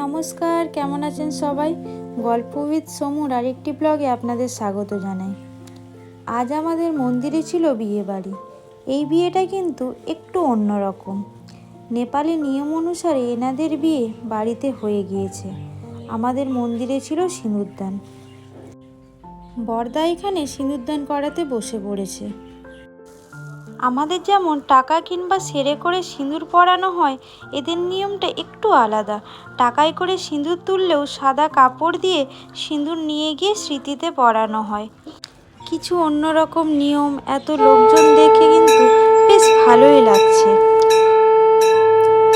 নমস্কার, কেমন আছেন সবাই? গল্প উইথ সমুর আরেকটি ব্লগে আপনাদের স্বাগত জানাই। আজ আমাদের মন্দিরে ছিল বিয়ে বাড়ি। এই বিয়েটা কিন্তু একটু অন্যরকম নেপালি নিয়ম অনুসারে এনাদের বিয়ে বাড়িতে হয়ে গিয়েছে। আমাদের মন্দিরে ছিল সিঁদুরদান। বরদা এখানে সিঁদুরদান করাতে বসে পড়েছে। আমাদের যেমন টাকা কিংবা সেরে করে সিঁদুর পরানো হয়, এদের নিয়মটা একটু আলাদা। টাকায় করে সিঁদুর তুললেও সাদা কাপড় দিয়ে সিঁদুর নিয়ে গিয়ে স্মৃতিতে পরানো হয়। কিছু অন্যরকম নিয়ম, এত লোকজন দেখে কিন্তু বেশ ভালোই লাগছে।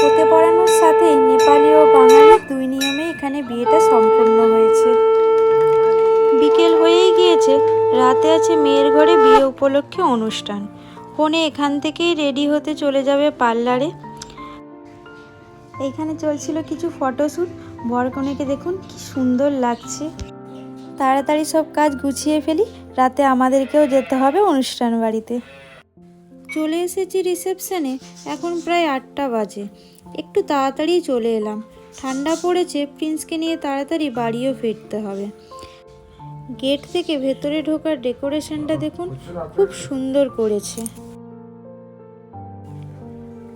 হতে পড়ানোর সাথে নেপালি ও বাঙালি দুই নিয়মে এখানে বিয়েটা সম্পূর্ণ হয়েছে। বিকেল হয়েই গিয়েছে, রাতে আছে মেয়ের ঘরে বিয়ে উপলক্ষে অনুষ্ঠান। কনে এখান থেকেই রেডি হতে চলে যাবে পার্লারে। এখানে চলছিল কিছু ফটোশ্যুট। বর কনেকে দেখুন, কি সুন্দর লাগছে। তাড়াতাড়ি সব কাজ গুছিয়ে ফেলি, রাতে আমাদেরকেও যেতে হবে অনুষ্ঠান বাড়িতে। চলে এসেছি রিসেপশনে, এখন প্রায় আটটা বাজে। একটু তাড়াতাড়ি চলে এলাম। ঠান্ডা পড়েছে, প্রিন্সকে নিয়ে তাড়াতাড়ি বাড়িও ফিরতে হবে। গেট থেকে ভেতরে ঢোকার ডেকোরেশনটা দেখুন, খুব সুন্দর করেছে।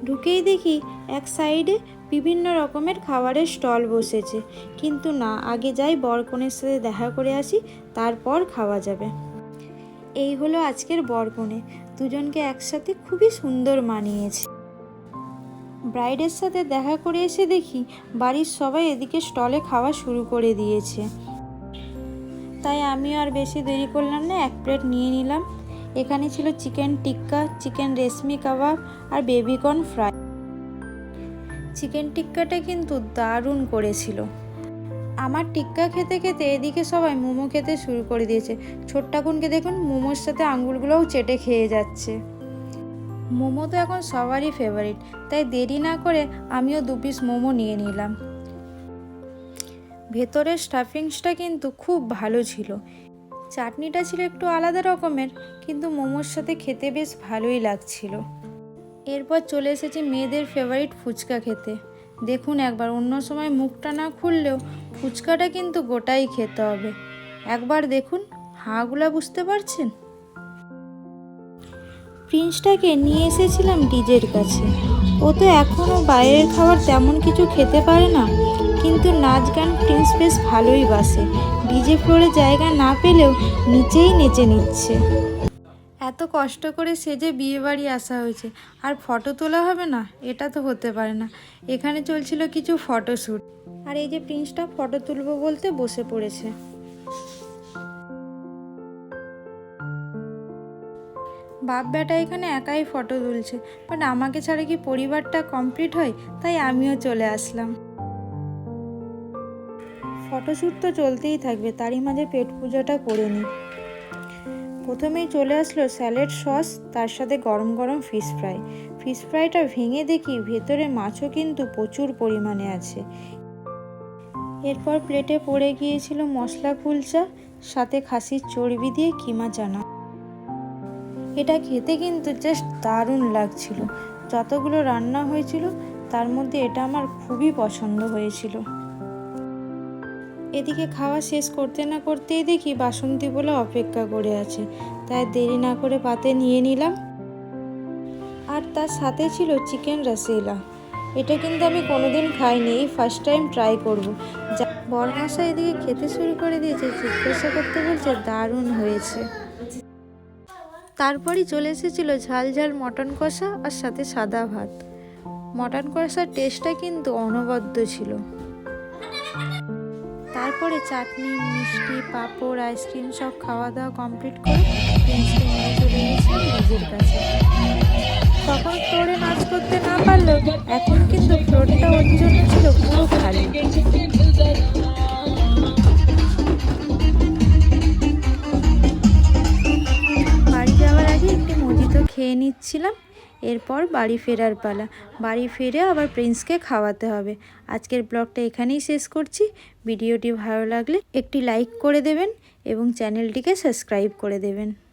ঢুকেই দেখি এক সাইডে বিভিন্ন রকমের খাবারের স্টল বসেছে। কিন্তু না, আগে যাই বরকনের সাথে দেখা করে আসি, তারপর খাওয়া যাবে। এই হলো আজকের বরকনে দুজনকে একসাথে খুবই সুন্দর মানিয়েছে। ব্রাইডের সাথে দেখা করে এসে দেখি বাড়ির সবাই এদিকে স্টলে খাওয়া শুরু করে দিয়েছে। তাই আমি আর বেশি দেরি করলাম না, এক প্লেট নিয়ে নিলাম। এখানে ছিল চিকেন টিক্কা, চিকেন রেশমি কাবাব আর বেবিকর্ন ফ্রাই। চিকেন টিক্কাটা কিন্তু দারুণ করেছিল। আমার টিক্কা খেতে খেতে এদিকে সবাই মোমো খেতে শুরু করে দিয়েছে। ছোট্টাকুনকে দেখুন, মোমোর সাথে আঙুলগুলোও চেটে খেয়ে যাচ্ছে। মোমো তো এখন সবারই ফেভারিট তাই দেরি না করে আমিও দু পিস মোমো নিয়ে নিলাম। ভেতরের স্টাফিংসটা কিন্তু খুব ভালো ছিল। চাটনিটা ছিল একটু আলাদা রকমের, কিন্তু মোমোর সাথে খেতে বেশ ভালোই লাগছিল। এরপর চলে এসেছি মেয়েদের ফেভারিট ফুচকা খেতে। দেখুন একবার, অন্য সময় মুখটা না খুললেও ফুচকাটা কিন্তু গোটাই খেতে হবে। একবার দেখুন, হাঁগুলা বুঝতে পারছেন? প্রিন্সটাকে নিয়ে এসেছিলাম ডিজের কাছে। ও তো এখনও বাইরের খাবার তেমন কিছু খেতে পারে না। নাচ গান প্রিন্স বেশ ভালোই বাসে। ডিজে ফ্লোরে জায়গা না পেলেও নিচেই নেচে নিচ্ছে। এত কষ্ট করে সেজে বিয়ে বাড়ি আসা হয়েছে। আর ফটো তোলা হবে না? এটা তো হতে পারে না। এখানে চলছিল কিছু ফটোশ্যুট। আর এই যে প্রিন্সটা ফটো তুলবো বলতে বসে পড়েছে। বাপ বেটা এখানে একাই ফটো তুলছে। বাট আমাকে ছাড়া কি পরিবারটা কমপ্লিট হয়? তাই আমিও চলে আসলাম। ফটোশ্যুট তো চলতেই থাকবে, তারই মাঝে পেট পুজোটা করে নিই। প্রথমেই চলে আসলো স্যালাড সস, তার সাথে গরম গরম ফিশ ফ্রাই। ফিশ ফ্রাইটা ভেঙে দেখি ভেতরে মাছও কিন্তু প্রচুর পরিমাণে আছে। এরপর প্লেটে পড়ে গিয়েছিল মশলা কুলচা, সাথে খাসির চর্বি দিয়ে কিমা চানা। এটা খেতে কিন্তু জাস্ট দারুণ লাগছিল। যতগুলো রান্না হয়েছিল, তার মধ্যে এটা আমার খুবই পছন্দ হয়েছিল। এদিকে খাওয়া শেষ করতে না করতেই দেখি বাসন্তী বলে অপেক্ষা করে আছে। তাই দেরি না করে পাতে নিয়ে নিলাম। আর তার সাথে ছিল চিকেন রসেলা। এটা কিন্তু আমি কোনোদিন খাইনি, এই ফার্স্ট টাইম ট্রাই করব। যা বরমাসা এদিকে খেতে শুরু করে দিয়েছে, জিজ্ঞাসা করতে বলছে, দারুণ হয়েছে। তারপরই চলে এসেছিল ঝাল ঝাল মটন কষা আর সাথে সাদা ভাত। মটন কষার টেস্টটা কিন্তু অনবদ্য ছিল। তারপরে চাটনি, মিষ্টি, পাঁপড়, আইসক্রিম সব খাওয়া দাওয়া কমপ্লিট করে কাছে। তখন ফ্লোরে নাচ করতে না পারলেও এখন কিন্তু ফ্লোরটা ওর জন্য ছিল পুরো খালি। বাড়ি যাওয়ার আগে একটি মজিতো খেয়ে নিচ্ছিলাম। এরপর বাড়ি ফেরার পালা। বাড়ি ফিরে আবার প্রিন্সকে খাওয়াতে হবে। আজকের ব্লগটা এখানেই শেষ করছি। ভিডিওটি ভালো লাগলে একটি লাইক করে দেবেন এবং চ্যানেলটিকে সাবস্ক্রাইব করে দেবেন।